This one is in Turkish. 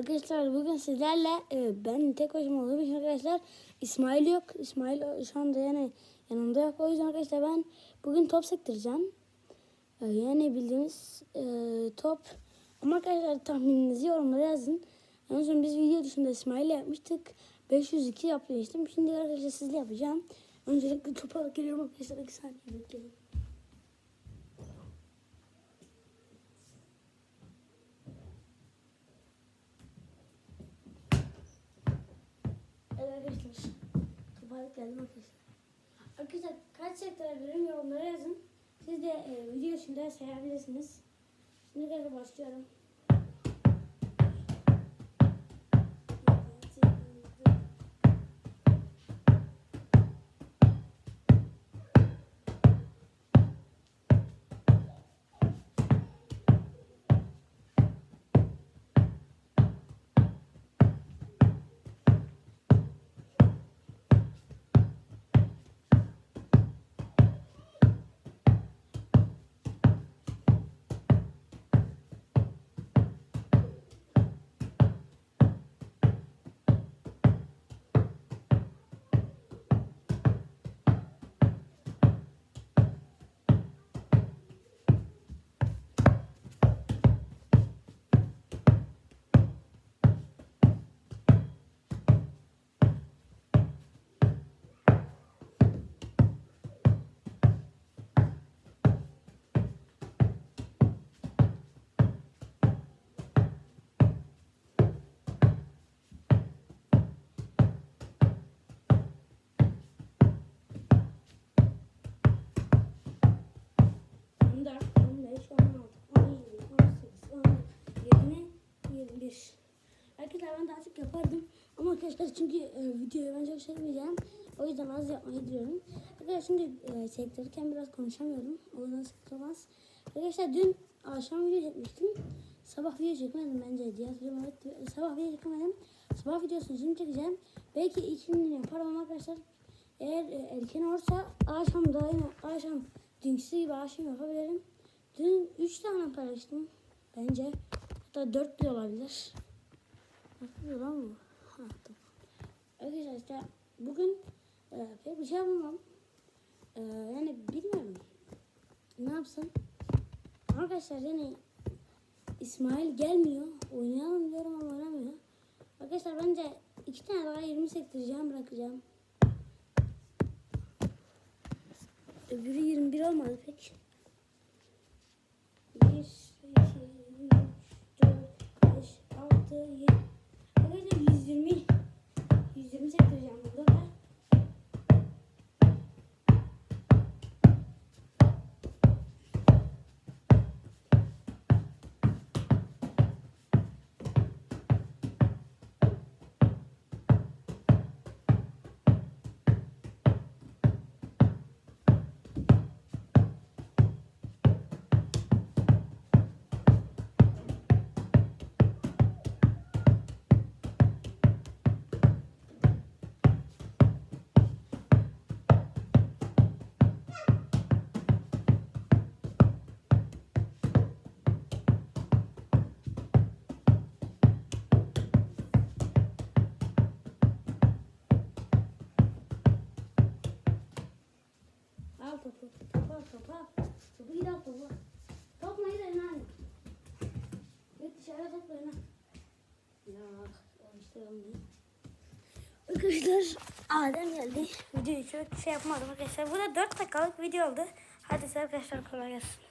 Arkadaşlar bugün sizlerle e, ben tek başıma olduğum için arkadaşlar İsmail yok. İsmail şu anda yani yanımda yok. O yüzden arkadaşlar ben bugün top sektireceğim. E, yani bildiğimiz e, top. Ama arkadaşlar tahmininizi yorumlara yazın. En son biz video dışında İsmail'le yapmıştık. 502 yapmıştım. Şimdi arkadaşlar sizle yapacağım. Öncelikle topa geliyorum arkadaşlar. 2 saniye bekleyin. Evet arkadaşlar. Toparlık geldim arkadaşlar. Arkadaşlar kaç sektirebilirim yorumlara yazın. Siz de e, video içinde sayabilirsiniz. Şimdi arkadaşlar başlıyorum. Bir. Arkadaşlar ben daha çok yapardım. Ama arkadaşlar çünkü e, videoyu ben çok çekmeyeceğim. O yüzden az yapmayı diyorum. Arkadaşlar şimdi e, çektirirken biraz konuşamıyorum. O yüzden sıkıntı olmaz. Arkadaşlar dün akşam video çekmiştim. Sabah video çekmedim bence diye hatırlıyorum. Evet, sabah video çekmedim. Sabah videosunu şimdi çekeceğim. Belki ikisini yaparım ama arkadaşlar eğer e, erken olursa akşam da yine akşam dünküsü gibi akşam yapabilirim. Dün 3 tane paylaştım bence. Hatta 4 de olabilir. Nasıl lan bu? Ha, tamam. Arkadaşlar işte bugün e, pek bir şey yapamam. E, yani bilmiyorum. Ne yapsam? Arkadaşlar yani İsmail gelmiyor. Oynayalım diyorum ama oynamıyor. Arkadaşlar bence iki tane daha 20 sektireceğim bırakacağım. Öbürü 21 olmadı pek. Hadi. Arkadaşlar Adem geldi. Videoyu çok şey yapmadım arkadaşlar. Bu da 4 dakikalık video oldu. Hadi size arkadaşlar kolay gelsin.